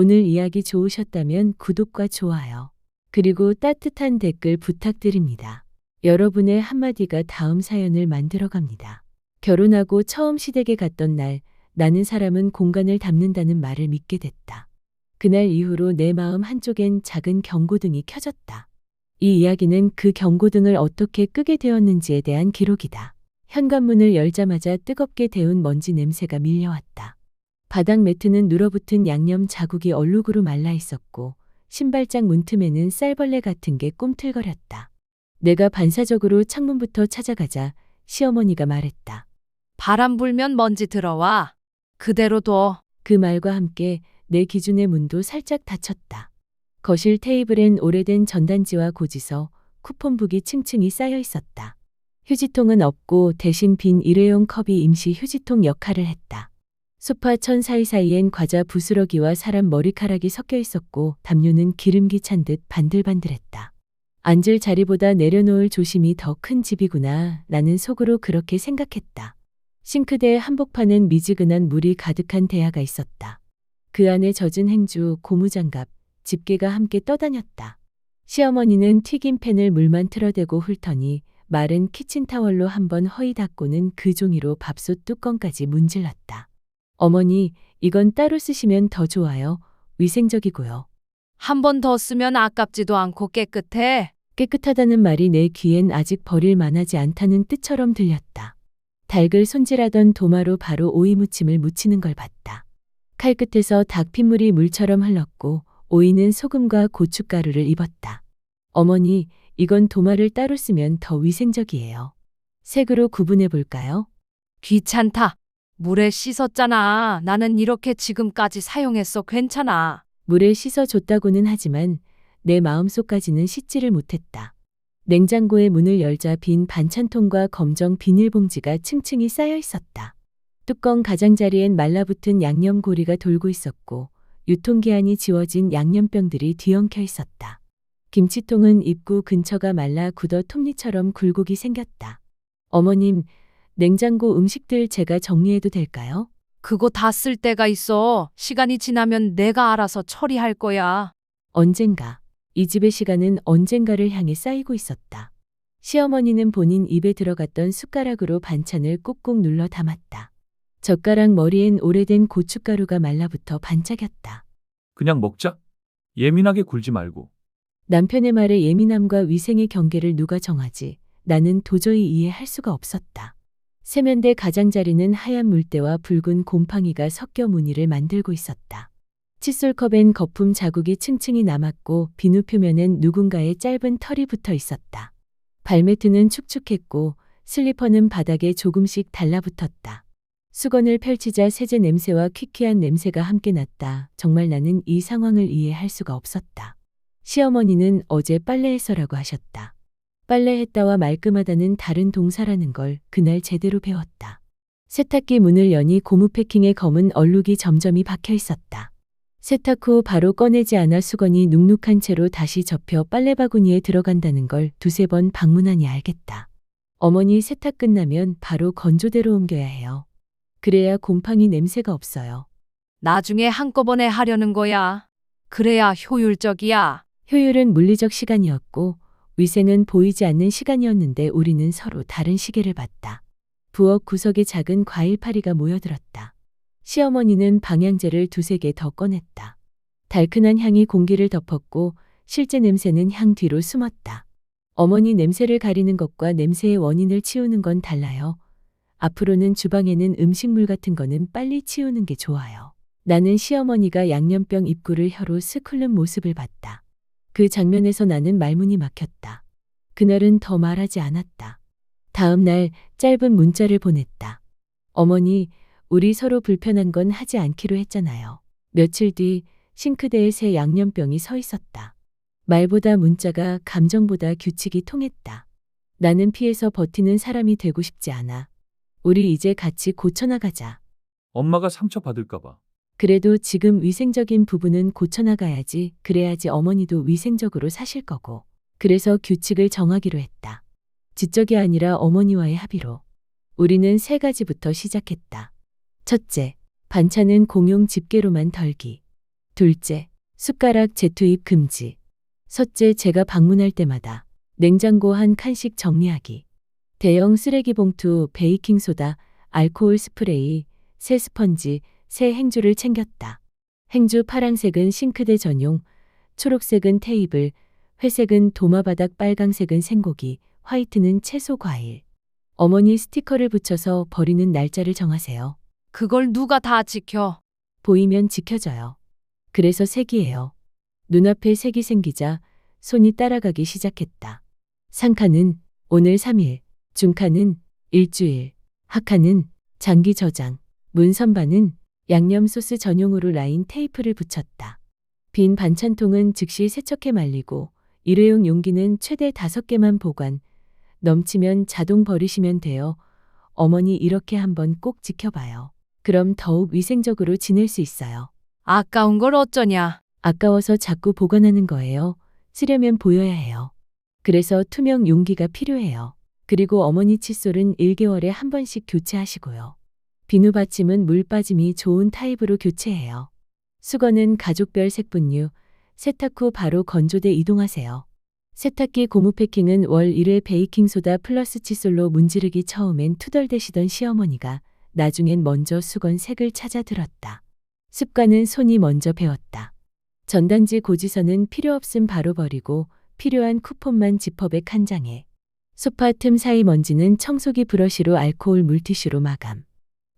오늘 이야기 좋으셨다면 구독과 좋아요. 그리고 따뜻한 댓글 부탁드립니다. 여러분의 한마디가 다음 사연을 만들어 갑니다. 결혼하고 처음 시댁에 갔던 날, 나는 사람은 공간을 담는다는 말을 믿게 됐다. 그날 이후로 내 마음 한쪽엔 작은 경고등이 켜졌다. 이 이야기는 그 경고등을 어떻게 끄게 되었는지에 대한 기록이다. 현관문을 열자마자 뜨겁게 데운 먼지 냄새가 밀려왔다. 바닥 매트는 눌어붙은 양념 자국이 얼룩으로 말라 있었고 신발장 문틈에는 쌀벌레 같은 게 꿈틀거렸다. 내가 반사적으로 창문부터 찾아가자 시어머니가 말했다. 바람 불면 먼지 들어와. 그대로 둬. 그 말과 함께 내 기준의 문도 살짝 닫혔다. 거실 테이블엔 오래된 전단지와 고지서, 쿠폰북이 층층이 쌓여 있었다. 휴지통은 없고 대신 빈 일회용 컵이 임시 휴지통 역할을 했다. 소파 천 사이사이엔 과자 부스러기와 사람 머리카락이 섞여 있었고 담요는 기름기 찬 듯 반들반들했다. 앉을 자리보다 내려놓을 조심이 더 큰 집이구나. 나는 속으로 그렇게 생각했다. 싱크대에 한복판엔 미지근한 물이 가득한 대야가 있었다. 그 안에 젖은 행주, 고무장갑, 집게가 함께 떠다녔다. 시어머니는 튀김팬을 물만 틀어대고 훑더니 마른 키친타월로 한번 허이 닦고는 그 종이로 밥솥 뚜껑까지 문질렀다. 어머니, 이건 따로 쓰시면 더 좋아요. 위생적이고요. 한 번 더 쓰면 아깝지도 않고 깨끗해. 깨끗하다는 말이 내 귀엔 아직 버릴 만하지 않다는 뜻처럼 들렸다. 닭을 손질하던 도마로 바로 오이 무침을 무치는 걸 봤다. 칼 끝에서 닭 핏물이 물처럼 흘렀고 오이는 소금과 고춧가루를 입었다. 어머니, 이건 도마를 따로 쓰면 더 위생적이에요. 색으로 구분해 볼까요? 귀찮다. 물에 씻었잖아. 나는 이렇게 지금까지 사용했어. 괜찮아. 물에 씻어 줬다고는 하지만 내 마음속까지는 씻지를 못했다. 냉장고의 문을 열자 빈 반찬통과 검정 비닐봉지가 층층이 쌓여 있었다. 뚜껑 가장자리엔 말라붙은 양념고리가 돌고 있었고 유통기한이 지워진 양념병들이 뒤엉켜 있었다. 김치통은 입구 근처가 말라 굳어 톱니처럼 굴곡이 생겼다. 어머님, 냉장고 음식들 제가 정리해도 될까요? 그거 다 쓸 때가 있어. 시간이 지나면 내가 알아서 처리할 거야. 언젠가 이 집의 시간은 언젠가를 향해 쌓이고 있었다. 시어머니는 본인 입에 들어갔던 숟가락으로 반찬을 꾹꾹 눌러 담았다. 젓가락 머리엔 오래된 고춧가루가 말라붙어 반짝였다. 그냥 먹자. 예민하게 굴지 말고. 남편의 말에 예민함과 위생의 경계를 누가 정하지 나는 도저히 이해할 수가 없었다. 세면대 가장자리는 하얀 물때와 붉은 곰팡이가 섞여 무늬를 만들고 있었다. 칫솔컵엔 거품 자국이 층층이 남았고 비누 표면엔 누군가의 짧은 털이 붙어 있었다. 발매트는 축축했고 슬리퍼는 바닥에 조금씩 달라붙었다. 수건을 펼치자 세제 냄새와 퀴퀴한 냄새가 함께 났다. 정말 나는 이 상황을 이해할 수가 없었다. 시어머니는 어제 빨래했어라고 하셨다. 빨래했다와 말끔하다는 다른 동사라는 걸 그날 제대로 배웠다. 세탁기 문을 여니 고무 패킹의 검은 얼룩이 점점이 박혀 있었다. 세탁 후 바로 꺼내지 않아 수건이 눅눅한 채로 다시 접혀 빨래바구니에 들어간다는 걸 두세 번 방문하니 알겠다. 어머니 세탁 끝나면 바로 건조대로 옮겨야 해요. 그래야 곰팡이 냄새가 없어요. 나중에 한꺼번에 하려는 거야. 그래야 효율적이야. 효율은 물리적 시간이었고 위생은 보이지 않는 시간이었는데 우리는 서로 다른 시계를 봤다. 부엌 구석에 작은 과일 파리가 모여들었다. 시어머니는 방향제를 두세 개 더 꺼냈다. 달큰한 향이 공기를 덮었고 실제 냄새는 향 뒤로 숨었다. 어머니 냄새를 가리는 것과 냄새의 원인을 치우는 건 달라요. 앞으로는 주방에는 음식물 같은 거는 빨리 치우는 게 좋아요. 나는 시어머니가 양념병 입구를 혀로 슥 훑는 모습을 봤다. 그 장면에서 나는 말문이 막혔다. 그날은 더 말하지 않았다. 다음 날 짧은 문자를 보냈다. 어머니, 우리 서로 불편한 건 하지 않기로 했잖아요. 며칠 뒤 싱크대에 새 양념병이 서 있었다. 말보다 문자가 감정보다 규칙이 통했다. 나는 피해서 버티는 사람이 되고 싶지 않아. 우리 이제 같이 고쳐나가자. 엄마가 상처 받을까봐. 그래도 지금 위생적인 부분은 고쳐나가야지. 그래야지 어머니도 위생적으로 사실 거고. 그래서 규칙을 정하기로 했다. 지적이 아니라 어머니와의 합의로. 우리는 세 가지부터 시작했다. 첫째, 반찬은 공용 집게로만 덜기. 둘째, 숟가락 재투입 금지. 섯째, 제가 방문할 때마다 냉장고 한 칸씩 정리하기. 대형 쓰레기 봉투, 베이킹소다, 알코올 스프레이, 새 스펀지, 새 행주를 챙겼다. 행주 파랑색은 싱크대 전용, 초록색은 테이블, 회색은 도마바닥, 빨강색은 생고기, 화이트는 채소 과일. 어머니 스티커를 붙여서 버리는 날짜를 정하세요. 그걸 누가 다 지켜? 보이면 지켜져요. 그래서 색이에요. 눈앞에 색이 생기자 손이 따라가기 시작했다. 상카는 오늘 3일, 중카는 일주일, 하카는 장기 저장, 문선반은 양념 소스 전용으로 라인 테이프를 붙였다. 빈 반찬통은 즉시 세척해 말리고 일회용 용기는 최대 5개만 보관, 넘치면 자동 버리시면 돼요. 어머니 이렇게 한번 꼭 지켜봐요. 그럼 더욱 위생적으로 지낼 수 있어요. 아까운 걸 어쩌냐? 아까워서 자꾸 보관하는 거예요. 쓰려면 보여야 해요. 그래서 투명 용기가 필요해요. 그리고 어머니 칫솔은 1개월에 한 번씩 교체하시고요. 비누 받침은 물 빠짐이 좋은 타입으로 교체해요. 수건은 가족별 색분류, 세탁 후 바로 건조대 이동하세요. 세탁기 고무 패킹은 월 1회 베이킹소다 플러스 칫솔로 문지르기 처음엔 투덜대시던 시어머니가 나중엔 먼저 수건 색을 찾아 들었다. 습관은 손이 먼저 배웠다. 전단지 고지서는 필요 없음 바로 버리고 필요한 쿠폰만 지퍼백 한 장에 소파 틈 사이 먼지는 청소기 브러쉬로 알코올 물티슈로 마감.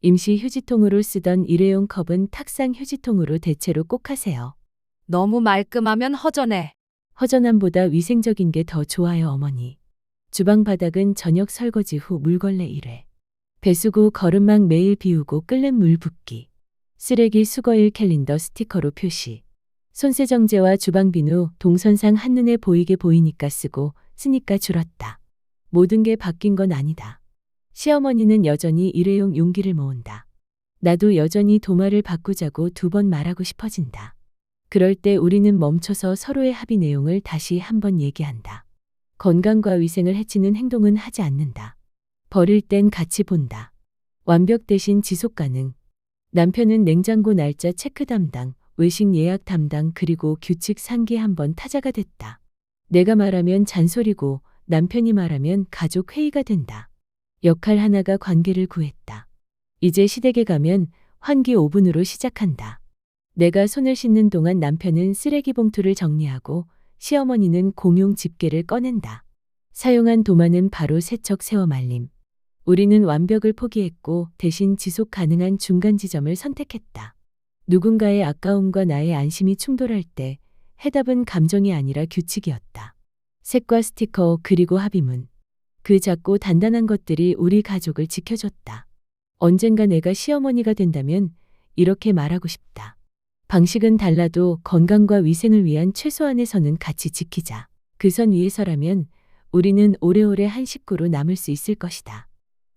임시 휴지통으로 쓰던 일회용 컵은 탁상 휴지통으로 대체로 꼭 하세요. 너무 말끔하면 허전해. 허전함보다 위생적인 게 더 좋아요, 어머니. 주방 바닥은 저녁 설거지 후 물걸레 1회. 배수구 거름망 매일 비우고 끓는 물 붓기. 쓰레기 수거일 캘린더 스티커로 표시. 손세정제와 주방 비누 동선상 한눈에 보이게 보이니까 쓰고 쓰니까 줄었다. 모든 게 바뀐 건 아니다. 시어머니는 여전히 일회용 용기를 모은다. 나도 여전히 도마를 바꾸자고 두 번 말하고 싶어진다. 그럴 때 우리는 멈춰서 서로의 합의 내용을 다시 한번 얘기한다. 건강과 위생을 해치는 행동은 하지 않는다. 버릴 땐 같이 본다. 완벽 대신 지속 가능. 남편은 냉장고 날짜 체크 담당, 외식 예약 담당 그리고 규칙 상기 한번 타자가 됐다. 내가 말하면 잔소리고 남편이 말하면 가족 회의가 된다. 역할 하나가 관계를 구했다. 이제 시댁에 가면 환기 5분으로 시작한다. 내가 손을 씻는 동안 남편은 쓰레기 봉투를 정리하고 시어머니는 공용 집게를 꺼낸다. 사용한 도마는 바로 세척 세워 말림. 우리는 완벽을 포기했고 대신 지속 가능한 중간 지점을 선택했다. 누군가의 아까움과 나의 안심이 충돌할 때 해답은 감정이 아니라 규칙이었다. 색과 스티커 그리고 합의문. 그 작고 단단한 것들이 우리 가족을 지켜줬다. 언젠가 내가 시어머니가 된다면 이렇게 말하고 싶다. 방식은 달라도 건강과 위생을 위한 최소한의 선은 같이 지키자. 그 선 위에서라면 우리는 오래오래 한 식구로 남을 수 있을 것이다.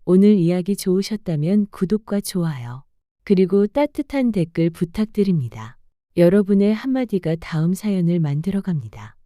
오늘 이야기 좋으셨다면 구독과 좋아요. 그리고 따뜻한 댓글 부탁드립니다. 여러분의 한마디가 다음 사연을 만들어 갑니다.